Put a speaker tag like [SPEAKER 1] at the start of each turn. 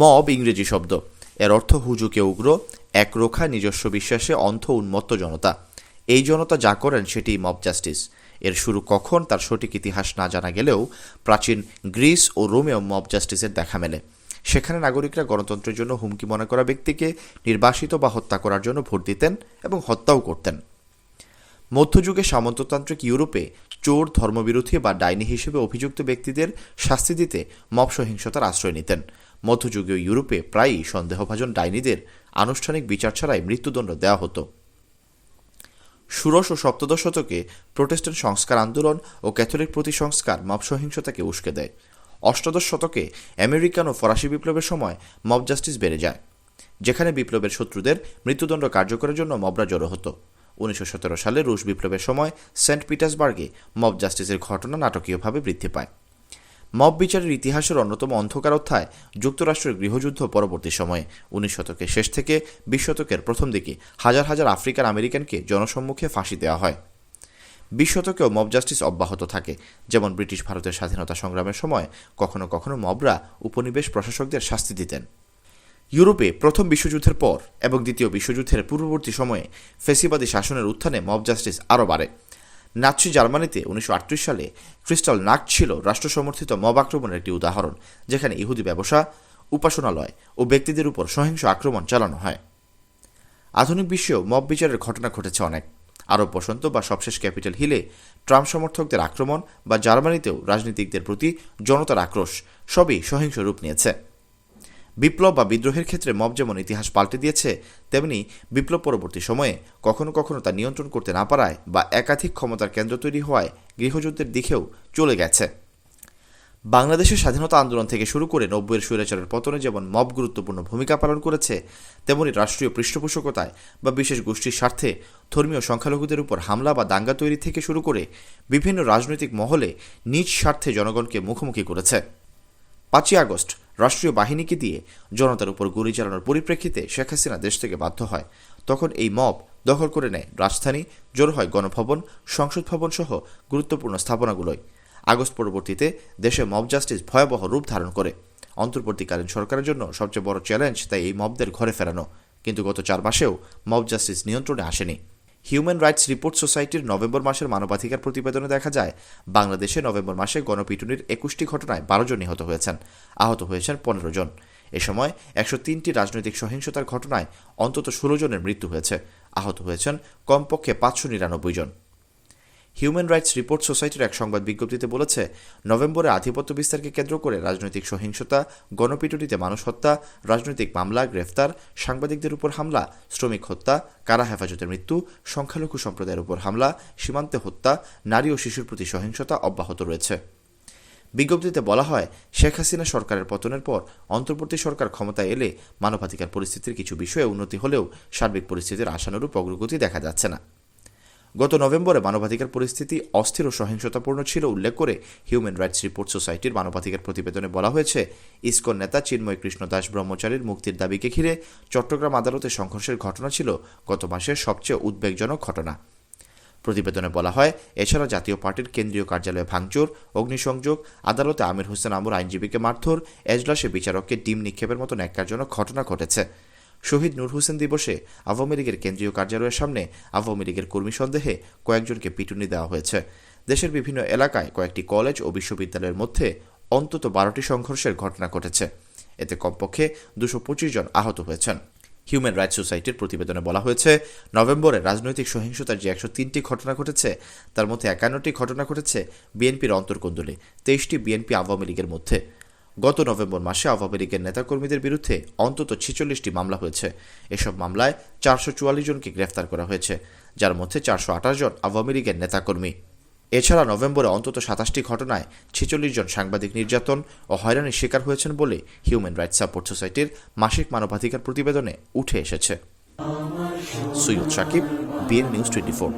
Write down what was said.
[SPEAKER 1] Mob ইংরেজি শব্দ। এর অর্থ হুজুকে উগ্র একরোখা নিজস্ব বিশ্বাসে অন্ধ উন্মত্ত জনতা। এই জনতা যা করেন সেটি মব জাস্টিস। এর শুরু কখন তার সঠিক ইতিহাস না জানা গেলেও প্রাচীন গ্রিস ও রোমেও মব জাস্টিসের দেখা মেলে। সেখানে নাগরিকরা গণতন্ত্রের জন্য হুমকি মনে করা ব্যক্তিকে নির্বাসিত বা হত্যা করার জন্য ভোট দিতেন এবং হত্যাও করতেন। মধ্যযুগে সামন্ততান্ত্রিক ইউরোপে চোর, ধর্মবিরোধী বা ডাইনি হিসেবে অভিযুক্ত ব্যক্তিদের শাস্তি দিতে মব সহিংসতার আশ্রয় নিতেন। মধ্যযুগীয় ইউরোপে প্রায়ই সন্দেহভাজন ডাইনিদের আনুষ্ঠানিক বিচার ছাড়াই মৃত্যুদণ্ড দেওয়া হতো। ষোড়শ ও সপ্তদশ শতকে প্রোটেস্ট্যান্ট সংস্কার আন্দোলন ও ক্যাথলিক প্রতি সংস্কার মব সহিংসতাকে উস্কে দেয়। অষ্টাদশ শতকে আমেরিকান ও ফরাসি বিপ্লবের সময় মব জাস্টিস বেড়ে যায়, যেখানে বিপ্লবের শত্রুদের মৃত্যুদণ্ড কার্যকরের জন্য মবরা জড়ো হতো। উনিশশো সতেরো সালে রুশ বিপ্লবের সময় সেন্ট পিটার্সবার্গে মব জাস্টিসের ঘটনা নাটকীয়ভাবে বৃদ্ধি পায়। মব বিচারের ইতিহাসের অন্যতম অন্ধকার অধ্যায় যুক্তরাষ্ট্রের গৃহযুদ্ধ পরবর্তী সময়ে, উনিশ শতকের শেষ থেকে বিশ শতকের প্রথম দিকে হাজার হাজার আফ্রিকান আমেরিকানকে জনসম্মুখে ফাঁসি দেওয়া হয়। বিশ শতকেও মব জাস্টিস অব্যাহত থাকে, যেমন ব্রিটিশ ভারতের স্বাধীনতা সংগ্রামের সময় কখনো কখনো মবরা উপনিবেশ প্রশাসকদের শাস্তি দিতেন। ইউরোপে প্রথম বিশ্বযুদ্ধের পর এবং দ্বিতীয় বিশ্বযুদ্ধের পূর্ববর্তী সময়ে ফেসিবাদী শাসনের উত্থানে মব জাস্টিস আরও বাড়ে। নাৎসি জার্মানিতে উনিশশো আটত্রিশ সালে ক্রিস্টাল নাক ছিল রাষ্ট্রসমর্থিত মব আক্রমণের একটি উদাহরণ, যেখানে ইহুদি ব্যবসা, উপাসনালয় ও ব্যক্তিদের উপর সহিংস আক্রমণ চালানো হয়। আধুনিক বিশ্বেও মব বিচারের ঘটনা ঘটেছে অনেক। আরব বসন্ত বা সবশেষ ক্যাপিটাল হিলে ট্রাম্প সমর্থকদের আক্রমণ বা জার্মানিতেও রাজনীতিকদের প্রতি জনতার আক্রোশ সবই সহিংস রূপ নিয়েছে। বিপ্লব বা বিদ্রোহের ক্ষেত্রে মব যেমন ইতিহাস পাল্টে দিয়েছে, তেমনি বিপ্লব পরবর্তী সময়ে কখনো কখনো তা নিয়ন্ত্রণ করতে না পারায় বা একাধিক ক্ষমতার কেন্দ্র তৈরি হওয়ায় গৃহযুদ্ধের দিকেও চলে গেছে। বাংলাদেশের স্বাধীনতা আন্দোলন থেকে শুরু করে নব্বইয়ের স্বৈরাচারের পতনে যেমন মব গুরুত্বপূর্ণ ভূমিকা পালন করেছে, তেমনি রাষ্ট্রীয় পৃষ্ঠপোষকতায় বা বিশেষ গোষ্ঠীর স্বার্থে ধর্মীয় সংখ্যালঘুদের উপর হামলা বা দাঙ্গা তৈরি থেকে শুরু করে বিভিন্ন রাজনৈতিক মহলে নিজ স্বার্থে জনগণকে মুখোমুখি করেছে। পাঁচই আগস্ট রাষ্ট্রীয় বাহিনীকে দিয়ে জনতার উপর গুলি চালানোর পরিপ্রেক্ষিতে শেখ হাসিনা দেশ থেকে বাধ্য হয়। তখন এই মব দখল করে নেয় রাজধানী, জোর হয় গণভবন, সংসদ ভবন সহ গুরুত্বপূর্ণ স্থাপনাগুলোয়। আগস্ট পরবর্তীতে দেশে মব জাস্টিস ভয়াবহ রূপ ধারণ করে। অন্তর্বর্তীকালীন সরকারের জন্য সবচেয়ে বড় চ্যালেঞ্জ তাই এই মবদের ঘরে ফেরানো। কিন্তু গত চার মাসেও মব জাস্টিস নিয়ন্ত্রণে আসেনি। হিউম্যান রাইটস রিপোর্ট সোসাইটির নভেম্বর মাসের মানবাধিকার প্রতিবেদনে দেখা যায়, বাংলাদেশে নভেম্বর মাসে গণপিটুনির একুশটি ঘটনায় বারো জন নিহত হয়েছেন, আহত হয়েছেন পনেরো জন। এ সময় একশো তিনটি রাজনৈতিক সহিংসতার ঘটনায় অন্তত ষোলো জনের মৃত্যু হয়েছে, আহত হয়েছেন কমপক্ষে পাঁচশো নিরানব্বই জন। হিউম্যান রাইটস রিপোর্ট সোসাইটির এক সংবাদ বিজ্ঞপ্তিতে বলেছে, নভেম্বরে আধিপত্য বিস্তারকে কেন্দ্র করে রাজনৈতিক সহিংসতা গণপিটুটিতে মানুষ হত্যা, রাজনৈতিক মামলা, গ্রেফতার, সাংবাদিকদের উপর হামলা, শ্রমিক হত্যা, কারা হেফাজতের মৃত্যু, সংখ্যালঘু সম্প্রদায়ের উপর হামলা, সীমান্তে হত্যা, নারী ও শিশুর প্রতি সহিংসতা অব্যাহত রয়েছে। বিজ্ঞপ্তিতে বলা হয়, শেখ হাসিনা সরকারের পতনের পর অন্তর্বর্তী সরকার ক্ষমতায় এলে মানবাধিকার পরিস্থিতির কিছু বিষয়ে উন্নতি হলেও সার্বিক পরিস্থিতির আশানুরূপ অগ্রগতি দেখা যাচ্ছে না। গত নভেম্বরে মানবাধিকার পরিস্থিতি অস্থির ও সহিংসতাপূর্ণ ছিল, উল্লেখ করে হিউম্যান রাইটস রিপোর্ট সোসাইটির মানবাধিকার প্রতিবেদনে বলা হয়েছে, ইসকন নেতা চিন্ময় কৃষ্ণ দাস ব্রহ্মচারীর মুক্তির দাবিকে ঘিরে চট্টগ্রাম আদালতে সংঘর্ষের ঘটনা ছিল গত মাসের সবচেয়ে উদ্বেগজনক ঘটনা। প্রতিবেদনে বলা হয়, এছাড়া জাতীয় পার্টির কেন্দ্রীয় কার্যালয়ে ভাঙচুর, অগ্নিসংযোগ, আদালতে আমির হোসেন আমর আইনজীবীকে মারধর, এজলাসে বিচারককে ডিম নিক্ষেপের মতো ন্যাক্কারজনক ঘটনা ঘটেছে। শহীদ নূর হোসেন দিবসে আওয়ামী লীগের কেন্দ্রীয় কার্যালয়ের সামনে আওয়ামী লীগের কর্মী সন্দেহে কয়েকজনকে পিটুনি দেওয়া হয়েছে। দেশের বিভিন্ন এলাকায় কয়েকটি কলেজ ও বিশ্ববিদ্যালয়ের মধ্যে অন্তত বারোটি সংঘর্ষের ঘটনা ঘটেছে। এতে কমপক্ষে দুশো পঁচিশ জন আহত হয়েছেন। হিউম্যান রাইটস সোসাইটির প্রতিবেদনে বলা হয়েছে, নভেম্বরে রাজনৈতিক সহিংসতার যে একশো তিনটি ঘটনা ঘটেছে, তার মধ্যে একান্নটি ঘটনা ঘটেছে বিএনপির অন্তর্কন্দলে, তেইশটি বিএনপি আওয়ামী লীগের মধ্যে। গত নভেম্বর মাসে আওয়ামী লীগের নেতাকর্মীদের বিরুদ্ধে অন্তত ছেচল্লিশটি মামলা হয়েছে। এসব মামলায় চারশো চুয়াল্লিশ জনকে গ্রেফতার করা হয়েছে, যার মধ্যে চারশো আঠাশ জন আওয়ামী লীগের নেতাকর্মী। এছাড়া নভেম্বরে অন্তত সাতাশটি ঘটনায় ছেচল্লিশ জন সাংবাদিক নির্যাতন ও হয়রানির শিকার হয়েছেন বলে হিউম্যান রাইটস সাপোর্ট সোসাইটির মাসিক মানবাধিকার প্রতিবেদনে উঠে এসেছে। Syed Sakib, BN news twenty four.